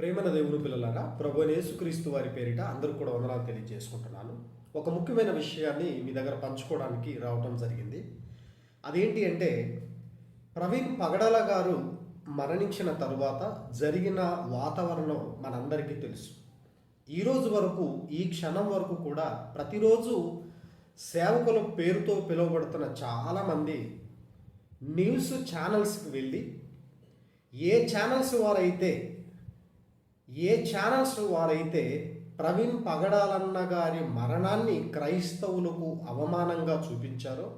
ప్రేమల దేవుని పిల్లలారా ప్రభు యేసుక్రీస్తు వారి పేరిట అందరూ కూడా వందనాలు తెలియజేసుకుంటున్నాను. ఒక ముఖ్యమైన విషయాన్ని మీ దగ్గర పంచుకోవడానికి రావటం జరిగింది. అదేంటి అంటే ప్రవీణ్ పగడాల గారు మరణించిన తరువాత జరిగిన వాతావరణం మనందరికీ తెలుసు. ఈరోజు వరకు ఈ క్షణం వరకు కూడా ప్రతిరోజు సేవకుల పేరుతో పిలువబడుతున్న చాలామంది న్యూస్ ఛానల్స్కి వెళ్ళి ఏ ఛానల్స్ వారైతే ఏ ఛానల్స్ వారైతే ప్రవీణ్ పగడాలన్న గారి మరణాన్ని క్రైస్తవులకు అవమానంగా చూపించారో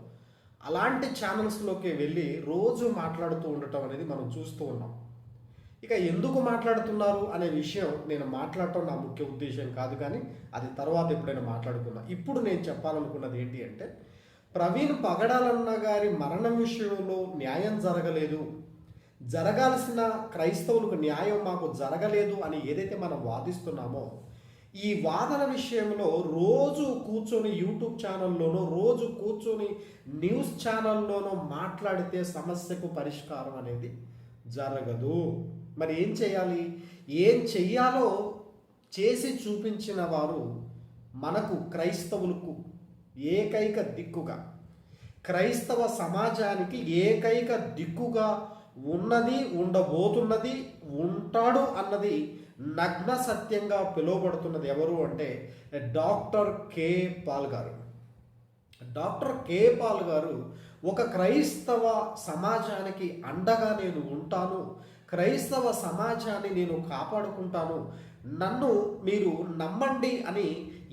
అలాంటి ఛానల్స్లోకి వెళ్ళి రోజు మాట్లాడుతూ ఉండటం అనేది మనం చూస్తూ ఉన్నాం. ఇక ఎందుకు మాట్లాడుతున్నారు అనే విషయం నేను మాట్లాడటం నా ముఖ్య ఉద్దేశం కాదు కానీ అది తర్వాత ఎప్పుడైనా మాట్లాడుకున్నా ఇప్పుడు నేను చెప్పాలనుకున్నది ఏంటి అంటే ప్రవీణ్ పగడాలన్న గారి మరణం విషయంలో న్యాయం జరగలేదు. జరగాల్సిన క్రైస్తవులకు న్యాయం మాకు జరగలేదు అని ఏదైతే మనం వాదిస్తున్నామో ఈ వాదన విషయంలో రోజు కూర్చొని యూట్యూబ్ ఛానల్లోనో రోజు కూర్చొని న్యూస్ ఛానల్లోనో మాట్లాడితే సమస్యకు పరిష్కారం అనేది జరగదు. మరి ఏం చేయాలి? ఏం చెయ్యాలో చేసి చూపించిన వారు మనకు క్రైస్తవులకు ఏకైక దిక్కుగా క్రైస్తవ సమాజానికి ఏకైక దిక్కుగా ఉన్నది ఉండబోతున్నది ఉంటాడు అన్నది నగ్న సత్యంగా పిలువబడుతున్నది ఎవరు అంటే డాక్టర్ కే. పాల్ గారు. డాక్టర్ కే. పాల్ గారు ఒక క్రైస్తవ సమాజానికి అండగా నేను ఉంటాను క్రైస్తవ సమాజాన్ని నేను కాపాడుకుంటాను నన్ను మీరు నమ్మండి అని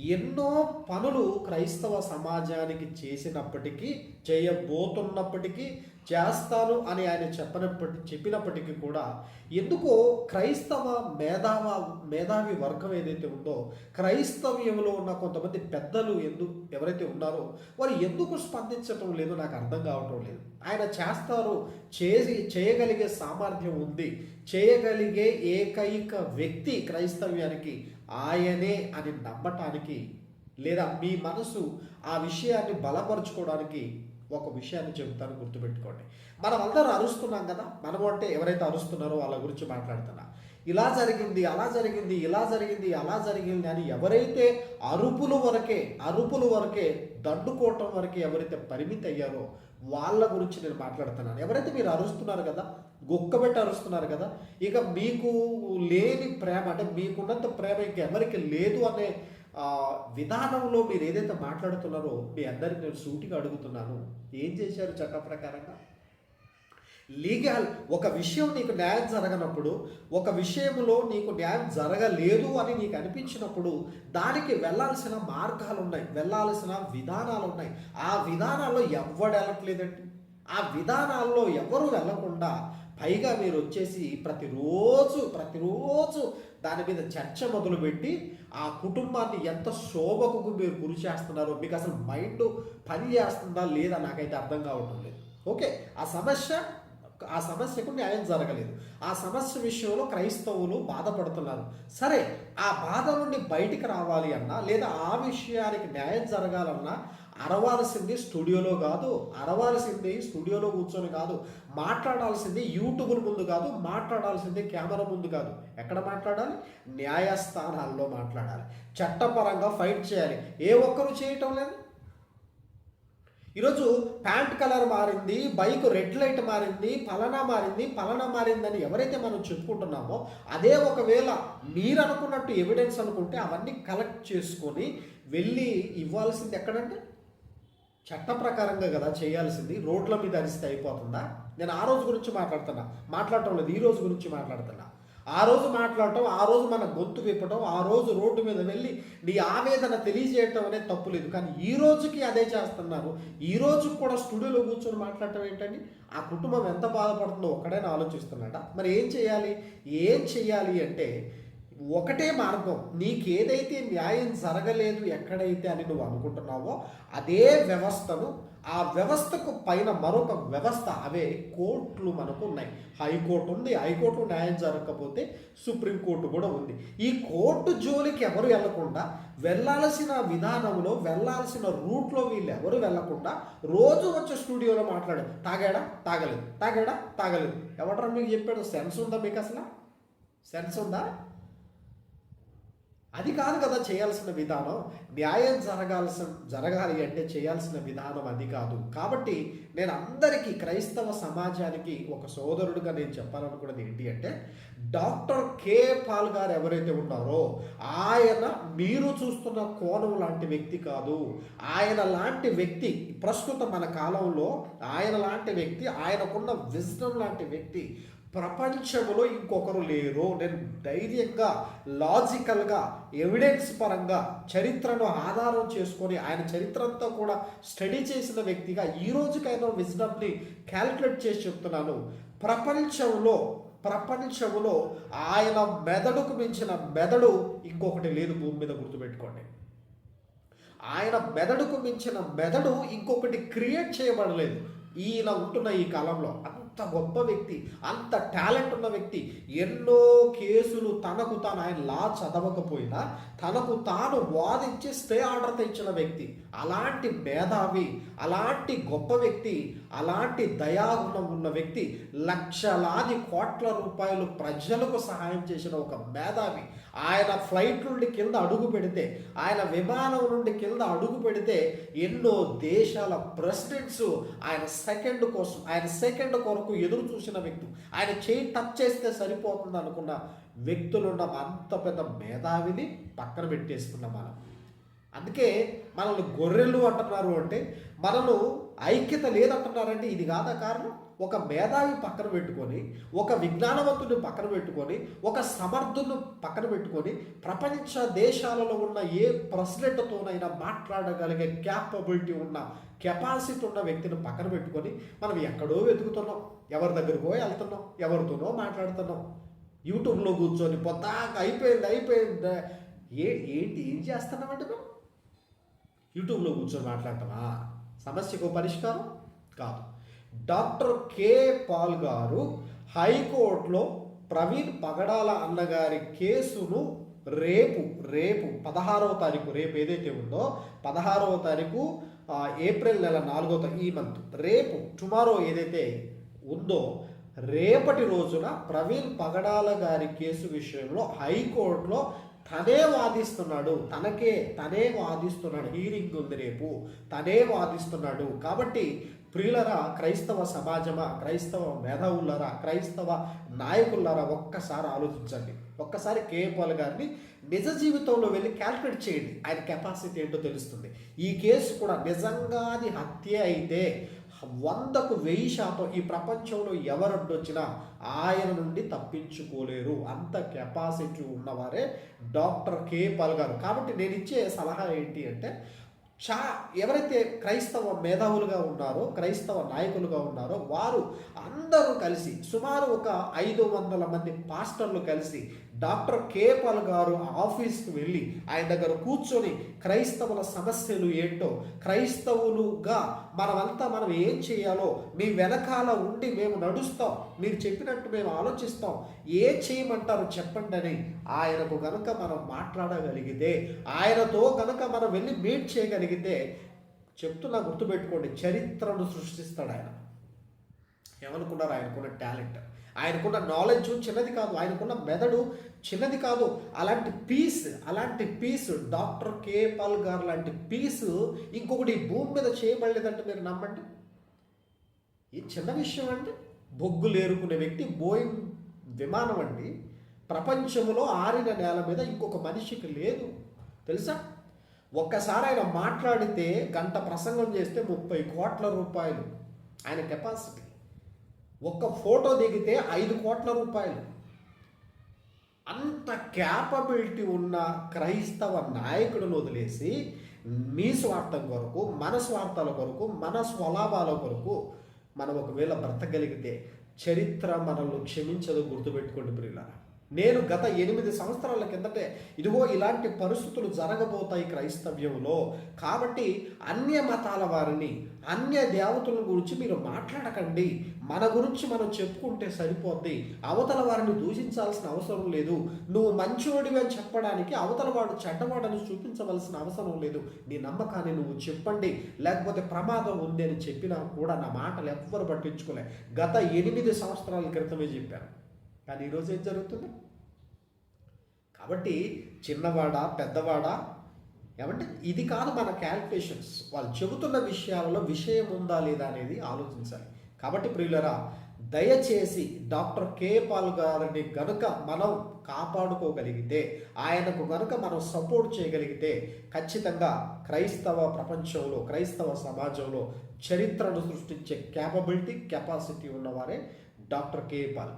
ఎన్నో పనులు క్రైస్తవ సమాజానికి చేసినప్పటికీ చేయబోతున్నప్పటికీ చేస్తాను అని ఆయన చెప్పనప్పటి చెప్పినప్పటికీ కూడా ఎందుకో క్రైస్తవ మేధావ మేధావి వర్గం ఏదైతే ఉందో క్రైస్తవ్యంలో ఉన్న కొంతమంది పెద్దలు ఎందుకు ఎవరైతే ఉన్నారో వారు ఎందుకు స్పందించటం లేదు నాకు అర్థం కావటం లేదు. ఆయన చేస్తారు చేసి చేయగలిగే సామర్థ్యం ఉంది. చేయగలిగే ఏకైక వ్యక్తి క్రైస్తవ్యానికి ఆయనే అని నమ్మటానికి లేదా మీ మనసు ఆ విషయాన్ని బలపరుచుకోవడానికి ఒక విషయాన్ని చెబుతాను గుర్తుపెట్టుకోండి. మనం అందరూ అరుస్తున్నాం కదా మనం అంటే ఎవరైతే అరుస్తున్నారో వాళ్ళ గురించి మాట్లాడుతున్నా. ఇలా జరిగింది అలా జరిగింది ఇలా జరిగింది అలా జరిగింది అని ఎవరైతే అరుపులు వరకే అరుపులు వరకే దండుకోవటం వరకే ఎవరైతే పరిమితి అయ్యారో వాళ్ళ గురించి నేను మాట్లాడుతున్నాను. ఎవరైతే మీరు అరుస్తున్నారు కదా గొక్కబెట్టి అరుస్తున్నారు కదా ఇక మీకు లేని ప్రేమ అంటే మీకున్నంత ప్రేమ ఇంకెవరికి లేదు అనే విధానంలో మీరు ఏదైతే మాట్లాడుతున్నారో మీ అందరికి నేను సూటిగా అడుగుతున్నాను. ఏం చేశారు చట్ట ప్రకారంగా? లీగల్. ఒక విషయం నీకు న్యాయం జరగనప్పుడు ఒక విషయంలో నీకు న్యాయం జరగలేదు అని నీకు అనిపించినప్పుడు దానికి వెళ్ళాల్సిన మార్గాలు ఉన్నాయి వెళ్ళాల్సిన విధానాలు ఉన్నాయి ఆ విధానాల్లో ఎవడు వెళ్ళట్లేదండి. ఆ విధానాల్లో ఎవరు వెళ్ళకుండా పైగా మీరు వచ్చేసి ప్రతిరోజు ప్రతిరోజు దాని మీద చర్చ మొదలుపెట్టి ఆ కుటుంబాన్ని ఎంత శోభకు మీరు గురి చేస్తున్నారో మీకు అసలు మైండ్ పని చేస్తుందా లేదా నాకైతే అర్థం కావటం లేదు. ఓకే? ఆ సమస్య ఆ సమస్యకు న్యాయం జరగలేదు. ఆ సమస్య విషయంలో క్రైస్తవులు బాధపడుతున్నారు. సరే ఆ బాధ నుండి బయటికి రావాలి అన్నా లేదా ఆ విషయానికి న్యాయం జరగాలన్నా అరవాల్సింది స్టూడియోలో కాదు అరవాల్సింది స్టూడియోలో కూర్చొని కాదు మాట్లాడాల్సింది యూట్యూబ్ ముందు కాదు మాట్లాడాల్సింది కెమెరా ముందు కాదు. ఎక్కడ మాట్లాడాలి? న్యాయస్థానాల్లో మాట్లాడాలి. చట్టపరంగా ఫైట్ చేయాలి. ఏ ఒక్కరు చేయటం లేదు. ఈరోజు ప్యాంట్ కలర్ మారింది బైక్ రెడ్ లైట్ మారింది పలానా మారింది పలానా మారిందని ఎవరైతే మనం చెప్పుకుంటున్నామో అదే ఒకవేళ మీరు అనుకున్నట్టు ఎవిడెన్స్ అనుకుంటే అవన్నీ కలెక్ట్ చేసుకొని వెళ్ళి ఇవ్వాల్సింది ఎక్కడంటే? చట్ట ప్రకారంగా కదా చేయాల్సింది. రోడ్ల మీద అరిస్తే అయిపోతుందా? నేను ఆ రోజు గురించి మాట్లాడుతున్నా. మాట్లాడటం లేదు ఈ రోజు గురించి మాట్లాడుతున్నా. ఆ రోజు మాట్లాడటం ఆ రోజు మన గొంతు విప్పటం ఆ రోజు రోడ్డు మీద వెళ్ళి నీ ఆవేదన తెలియజేయటం అనేది తప్పు లేదు. కానీ ఈ రోజుకి అదే చేస్తున్నారు. ఈ రోజు కూడా స్టూడియోలో కూర్చొని మాట్లాడటం ఏంటండి? ఆ కుటుంబం ఎంత బాధపడుతుందో ఒక్కడైనా ఆలోచిస్తున్నాడా? మరి ఏం చేయాలి? ఏం చేయాలి అంటే ఒకటే మార్గం. నీకేదైతే న్యాయం జరగలేదు ఎక్కడైతే అని నువ్వు అనుకుంటున్నావో అదే వ్యవస్థను ఆ వ్యవస్థకు పైన మరొక వ్యవస్థ అవే కోర్టులు మనకు ఉన్నాయి. హైకోర్టు ఉంది హైకోర్టు న్యాయం జరగకపోతే సుప్రీంకోర్టు కూడా ఉంది. ఈ కోర్టు జోలికి ఎవరు వెళ్ళకుండా వెళ్ళాల్సిన విధానంలో వెళ్ళాల్సిన రూట్లో వీళ్ళు ఎవరు వెళ్ళకుండా రోజు వచ్చే స్టూడియోలో మాట్లాడు తాగాడా? తాగలేదు. తాగాడా? తాగలేదు. ఎవడరా మీకు చెప్పాడు? సెన్స్ ఉందా మీకు అసలు? సెన్స్ ఉందా? అది కాదు కదా చేయాల్సిన విధానం. న్యాయం జరగాల్సిన జరగాలి అంటే చేయాల్సిన విధానం అది కాదు. కాబట్టి నేను అందరికీ క్రైస్తవ సమాజానికి ఒక సోదరుడుగా నేను చెప్పాలనుకున్నది ఏంటి అంటే డాక్టర్ కే. పాల్ గారు ఎవరైతే ఉన్నారో ఆయన మీరు చూస్తున్న కోణం లాంటి వ్యక్తి కాదు. ఆయన లాంటి వ్యక్తి ప్రస్తుతం మన కాలంలో ఆయన లాంటి వ్యక్తి ఆయనకున్న విజ్డమ్ లాంటి వ్యక్తి ప్రపంచంలో ఇంకొకరు లేరు. నేను ధైర్యంగా లాజికల్గా ఎవిడెన్స్ పరంగా చరిత్రను ఆధారం చేసుకొని ఆయన చరిత్ర అంతా కూడా స్టడీ చేసిన వ్యక్తిగా ఈ రోజుకైనా విజ్డమ్ని క్యాల్కులేట్ చేసి చెప్తున్నాను. ప్రపంచంలో ప్రపంచంలో ఆయన మెదడుకు మించిన మెదడు ఇంకొకటి లేదు భూమి మీద గుర్తుపెట్టుకోండి. ఆయన మెదడుకు మించిన మెదడు ఇంకొకటి క్రియేట్ చేయబడలేదు. ఈయన ఉంటున్న ఈ కాలంలో. అంత గొప్ప వ్యక్తి అంత టాలెంట్ ఉన్న వ్యక్తి ఎన్నో కేసులు తనకు తాను ఆయన లా చదవకపోయినా తనకు తాను వాదించి స్టే ఆర్డర్ తెచ్చిన వ్యక్తి అలాంటి మేధావి అలాంటి గొప్ప వ్యక్తి అలాంటి దయాగుణం ఉన్న వ్యక్తి లక్షలాది కోట్ల రూపాయలు ప్రజలకు సహాయం చేసిన ఒక మేధావి ఆయన ఫ్లైట్ నుండి కింద అడుగు పెడితే ఆయన విమానం నుండి కింద అడుగు పెడితే ఎన్నో దేశాల ప్రెసిడెంట్స్ ఆయన సెకండ్ కోసం ఆయన సెకండ్ కొరకు ఎదురు చూసిన వ్యక్తి ఆయన చేయి టచ్ చేస్తే సరిపోతుంది అనుకున్న వ్యక్తులున్న అంత పెద్ద మేధావిని పక్కన పెట్టేసుకున్నాం మనం. అందుకే మనల్ని గొర్రెలు అంటున్నారు అంటే మనను ఐక్యత లేదంటున్నారంటే ఇది కాదా కారణం? ఒక మేధావి పక్కన పెట్టుకొని ఒక విజ్ఞానవంతుని పక్కన పెట్టుకొని ఒక సమర్థుని పక్కన పెట్టుకొని ప్రపంచ దేశాలలో ఉన్న ఏ ప్రెసిడెంట్తోనైనా మాట్లాడగలిగే క్యాపబిలిటీ ఉన్న కెపాసిటీ ఉన్న వ్యక్తిని పక్కన పెట్టుకొని మనం ఎక్కడో వెతుకుతున్నాం. ఎవరి దగ్గరకో వెళ్తున్నాం. ఎవరితోనో మాట్లాడుతున్నాం. యూట్యూబ్లో కూర్చొని పొద్దాక అయిపోయింది అయిపోయింది. ఏ ఏంటి ఏం చేస్తున్నామంటే మనం? యూట్యూబ్లో కూర్చొని మాట్లాడటమా సమస్యకు పరిష్కారం కాదు. డాక్టర్ కే పాల్ గారు హైకోర్టులో ప్రవీణ్ పగడాల అన్నగారి కేసును రేపు రేపు పదహారవ తారీఖు రేపు ఏదైతే ఉందో పదహారవ తారీఖు ఏప్రిల్ నెల నాలుగో ఈ మంత్ రేపు టుమారో ఏదైతే ఉందో రేపటి రోజున ప్రవీణ్ పగడాల గారి కేసు విషయంలో హైకోర్టులో తనే వాదిస్తున్నాడు. తనకే తనే వాదిస్తున్నాడు. హీరింగ్ ఉంది రేపు. తనే వాదిస్తున్నాడు. కాబట్టి ప్రియులరా క్రైస్తవ సమాజమా క్రైస్తవ మేధావులరా క్రైస్తవ నాయకులరా ఒక్కసారి ఆలోచించండి. ఒక్కసారి కేపాల్ గారిని నిజ జీవితంలో వెళ్ళి క్యాల్కులేట్ చేయండి. ఆయన కెపాసిటీ ఏంటో తెలుస్తుంది. ఈ కేసు కూడా నిజంగా అది హత్య అయితే వందకు వెయ్యి శాతం ఈ ప్రపంచంలో ఎవరొడ్డొచ్చినా ఆయన నుండి తప్పించుకోలేరు. అంత కెపాసిటీ ఉన్నవారే డాక్టర్ కే పాల్ గారు. కాబట్టి నేను ఇచ్చే సలహా ఏంటి అంటే చా ఎవరైతే క్రైస్తవ మేధావులుగా ఉన్నారో క్రైస్తవ నాయకులుగా ఉన్నారో వారు అందరూ కలిసి సుమారు ఒక ఐదు వందల మంది పాస్టర్లు కలిసి డాక్టర్ కేపాల్ గారు ఆఫీస్కి వెళ్ళి ఆయన దగ్గర కూర్చొని క్రైస్తవుల సమస్యలు ఏంటో క్రైస్తవులుగా మనమంతా మనం ఏం చేయాలో మీ వెనకాల ఉండి మేము నడుస్తాం మీరు చెప్పినట్టు మేము ఆలోచిస్తాం ఏ చేయమంటారు చెప్పండి అని ఆయనకు కనుక మనం మాట్లాడగలిగితే ఆయనతో కనుక మనం వెళ్ళి మీట్ చేయగలిగితే చెప్తున్నా గుర్తుపెట్టుకోండి చరిత్రను సృష్టిస్తాడు ఆయన. ఏమనుకున్నారు? ఆయనకున్న టాలెంట్. ఆయనకున్న నాలెడ్జ్ చిన్నది కాదు. ఆయనకున్న మెదడు చిన్నది కాదు. అలాంటి పీస్ అలాంటి పీస్ డాక్టర్ కే పాల్ గారు లాంటి పీస్ ఇంకొకటి భూమి మీద చేయబడలేదంటే మీరు నమ్మండి? ఈ చిన్న విషయం అండి. బొగ్గులు ఏరుకునే వ్యక్తి బోయింగ్ విమానం అండి. ప్రపంచంలో ఆరిన నేల మీద ఇంకొక మనిషికి లేదు. తెలుసా? ఒక్కసారి ఆయన మాట్లాడితే గంట ప్రసంగం చేస్తే ముప్పై కోట్ల రూపాయలు. ఆయన కెపాసిటీ. ఒక్క ఫోటో దిగితే ఐదు కోట్ల రూపాయలు. అంత క్యాపబిలిటీ ఉన్న క్రైస్తవ నాయకుడిని వదిలేసి మీ స్వార్థం కొరకు మన స్వార్థాల కొరకు మన స్వలాభాల కొరకు మనం ఒకవేళ బ్రతకగలిగితే చరిత్ర మనల్ని క్షమించదు గుర్తుపెట్టుకోండి ప్రియులారా. నేను గత ఎనిమిది సంవత్సరాల కిందటే ఇదిగో ఇలాంటి పరిస్థితులు జరగబోతాయి క్రైస్తవ్యంలో. కాబట్టి అన్య మతాల వారిని అన్య దేవతల గురించి మీరు మాట్లాడకండి. మన గురించి మనం చెప్పుకుంటే సరిపోద్ది. అవతల వారిని దూషించాల్సిన అవసరం లేదు. నువ్వు మంచివాడివి అని చెప్పడానికి అవతల వాడు చెడ్డవాడని చూపించవలసిన అవసరం లేదు. నీ నమ్మకాన్ని నువ్వు చెప్పండి. లేకపోతే ప్రమాదం ఉంది అని చెప్పినా కూడా నా మాటలు ఎవ్వరు పట్టించుకోలే. గత ఎనిమిది సంవత్సరాల క్రితమే చెప్పాను. కానీ ఈరోజు ఏం జరుగుతుంది? కాబట్టి చిన్నవాడా పెద్దవాడా? ఏమంటే ఇది కాదు మన క్యాల్కులేషన్స్ వాళ్ళు చెబుతున్న విషయాలలో విషయం ఉందా లేదా అనేది ఆలోచించాలి. కాబట్టి ప్రియులరా దయచేసి డాక్టర్ కే పాల్ గారిని గనుక మనం కాపాడుకోగలిగితే ఆయనకు గనుక మనం సపోర్ట్ చేయగలిగితే ఖచ్చితంగా క్రైస్తవ ప్రపంచంలో క్రైస్తవ సమాజంలో చరిత్రను సృష్టించే క్యాపబిలిటీ కెపాసిటీ ఉన్నవారే డాక్టర్ కే పాల్.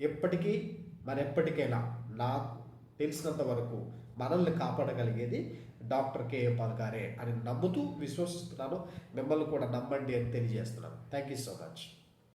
ఎప్పటికీ మరెప్పటికైనా నాకు తెలిసినంత వరకు మనల్ని కాపాడగలిగేది డాక్టర్ కేఏ పాల్ గారే అని నమ్ముతూ విశ్వసిస్తున్నాను. మిమ్మల్ని కూడా నమ్మండి అని తెలియజేస్తున్నాను. Thank you so much.